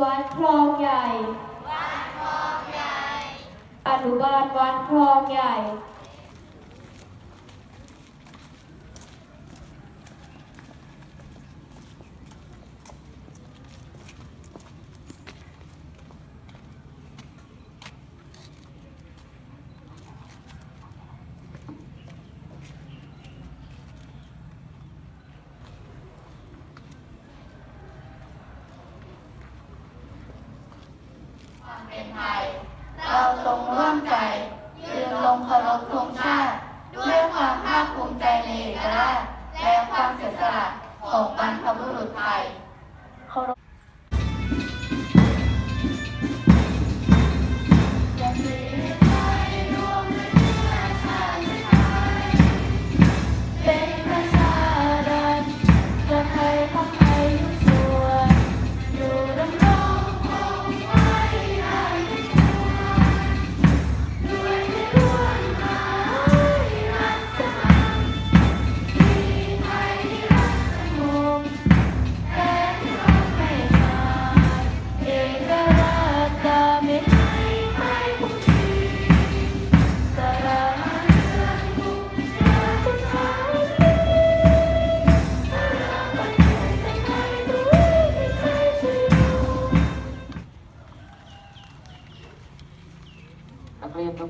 วัดคลองใหญ่ อนุบาลวัดคลองใหญ่ เป็นไทย เราทรงร่วมใจ ยืนลงเคารพธงชาติ ด้วยความภาคภูมิใจในเอกราชและความเสียสละของบรรพบุรุษไทยเคารพ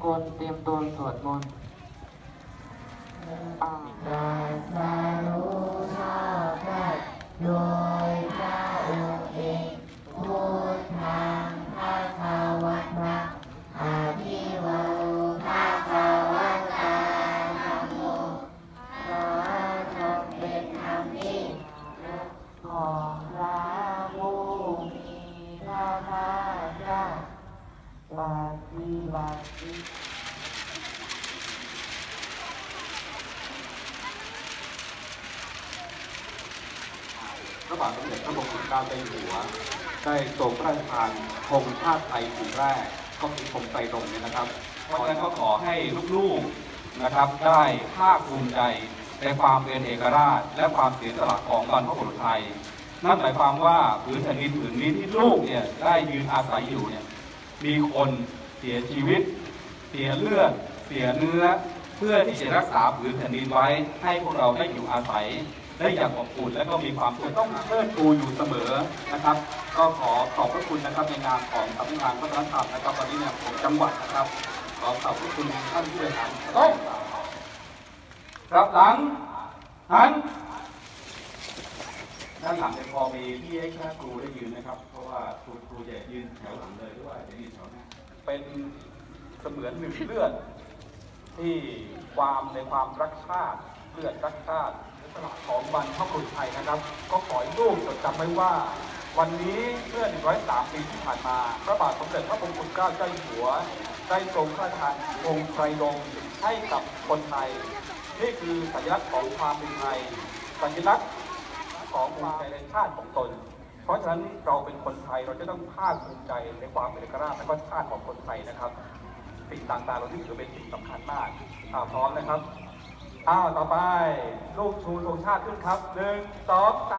กเรียนทุกคนเตรียมตัวสวดมนต์อ่าสารุชาติโดยพระองค์เองพุทธังพระคาวนะอาภิวาพระคาวัตตาธรรมโมขอจงเป็นธรรมที่ขอ ระบาทสมเด็จพระบรมเกล้าเจ้าอยู่หัว ได้ทรงพระราชทานธงชาติไทยผืนแรกก็คือธงไตรรงค์เนี่ยนะครับ เพราะฉะนั้นก็ขอให้ลูกๆนะครับได้ภาคภูมิใจในความเป็นเอกราช และความเสียสละของบรรพบุรุษไทย นั่นหมายความว่าผืนแผ่นดินผืนนี้ที่ลูกเนี่ยได้ยืนอาศัยอยู่เนี่ยมีคนเสียชีวิต เสียเลือด เสียเนื้อ เพื่อที่จะรักษาผืนแผ่นดินไว้ให้พวกเราได้อยู่อาศัย ได้อย่างอบอุ่นและก็มีความสุขต้องเชิดชูอยู่เสมอนะครับ ก็ขอขอบพระคุณนะครับในนามของสำนักงานวัฒนธรรมนะครับวันนี้เนี่ยของจังหวัดนะครับ ขอขอบพระคุณท่านผู้บริหารต้องรับหลังหันด้านหลังเนี่ยพอมีที่ให้แค่ครูได้ยืนนะครับ เพราะว่าครูครูจะยืนแถวหลังเลยหรือว่าจะยืนแถวหน้าเป็นเสมือนหนึ่งเลือดที่ความในความรักชาติเลือดรักชาติ ของบรรพบุรุษไทยนะครับ ก็ขอให้ลูกจดจำไว้ว่า วันนี้เมื่อ 103 ปีที่ผ่านมา พระบาทสมเด็จพระมงกุฎเกล้าเจ้าอยู่หัว ได้ทรงพระราชทานองค์ไตรรงค์ให้กับคนไทย นี่คือสัญลักษณ์ของความเป็นไทย สัญลักษณ์ของความในชาติของตน เพราะฉะนั้นเราเป็นคนไทยเราจะต้องภาคภูมิใจในความเป็นเอกราชและก็ชาติของคนไทยนะครับ สิ่งต่างๆเราที่ถือเป็นสิ่งสำคัญมากอ้าพร้อมนะครับ อ้าว ต่อไป ลูกชูธงชาติขึ้นครับหนึ่งสองสาม